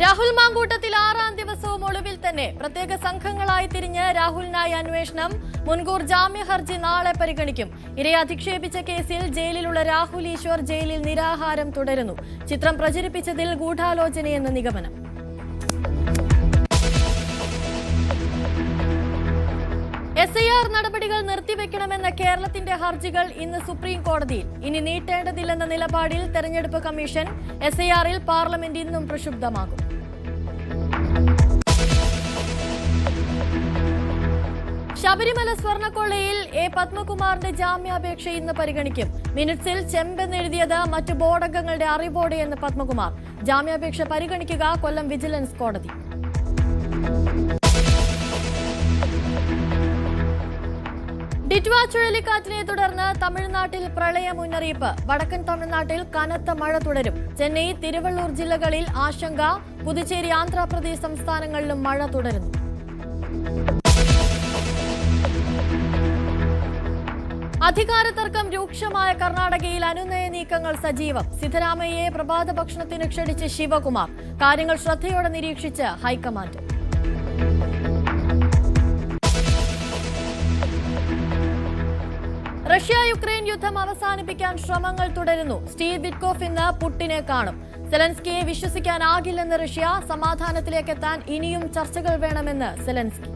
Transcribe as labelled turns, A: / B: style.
A: മാങ്കൂട്ടത്തിൽ ആറാം ദിവസവും ഒളിവിൽ തന്നെ. പ്രത്യേക സംഘങ്ങളായി തിരിഞ്ഞ് രാഹുലിനായി അന്വേഷണം. മുൻകൂർ ജാമ്യ ഹർജി നാളെ പരിഗണിക്കും. ഇരയെ അധിക്ഷേപിച്ച കേസിൽ ജയിലിലുള്ള രാഹുൽ ഈശ്വർ ജയിലിൽ നിരാഹാരം തുടരുന്നു. ചിത്രം പ്രചരിപ്പിച്ചതിൽ ഗൂഢാലോചനയെന്ന് നിഗമനം. എസ് ഐ ആർ നടപടികൾ നിർത്തിവെക്കണമെന്ന കേരളത്തിന്റെ ഹർജികൾ ഇന്ന് സുപ്രീം കോടതിയിൽ. ഇനി നീട്ടേണ്ടതില്ലെന്ന നിലപാടിൽ തെരഞ്ഞെടുപ്പ് കമ്മീഷൻ എസ് ഐ ആറിൽ പാർലമെന്റ് ഇന്നും പ്രക്ഷുബ്ധമാകും. ശബരിമല സ്വർണക്കൊള്ളയിൽ എ പത്മകുമാറിന്റെ ജാമ്യാപേക്ഷ ഇന്ന് പരിഗണിക്കും. മിനിറ്റ്സിൽ ചെമ്പെന്നെഴുതിയത് മറ്റു ബോർഡംഗങ്ങളുടെ അറിവോടെയെന്ന് പത്മകുമാർ. ജാമ്യാപേക്ഷ പരിഗണിക്കുക കൊല്ലം വിജിലൻസ് കോടതി. ഡിറ്റ്വ ചുഴലിക്കാറ്റിനെ തുടർന്ന് തമിഴ്നാട്ടിൽ പ്രളയ മുന്നറിയിപ്പ്. വടക്കൻ തമിഴ്നാട്ടിൽ കനത്ത മഴ തുടരും. ചെന്നൈ തിരുവള്ളൂർ ജില്ലകളിൽ ആശങ്ക. പുതുച്ചേരി ആന്ധ്രാപ്രദേശ് സംസ്ഥാനങ്ങളിലും മഴ തുടരുന്നു. അധികാര തർക്കം രൂക്ഷമായ കർണാടകയിൽ അനുനയ നീക്കങ്ങൾ സജീവം. സിദ്ധരാമയ്യയെ പ്രഭാത ഭക്ഷണത്തിന് ക്ഷണിച്ച് ശിവകുമാർ. കാര്യങ്ങൾ ശ്രദ്ധയോടെ നിരീക്ഷിച്ച് ഹൈക്കമാൻഡ്. റഷ്യ യുക്രൈൻ യുദ്ധം അവസാനിപ്പിക്കാൻ ശ്രമങ്ങൾ തുടരുന്നു. സ്റ്റീവ് വിറ്റ്കോഫ് ഇന്ന് പുട്ടിനെ കാണും. സെലൻസ്കിയെ വിശ്വസിക്കാനാകില്ലെന്ന് റഷ്യ സമാധാനത്തിലേക്ക് എത്താൻ ഇനിയും ചർച്ചകൾ വേണമെന്ന് സെലൻസ്കി.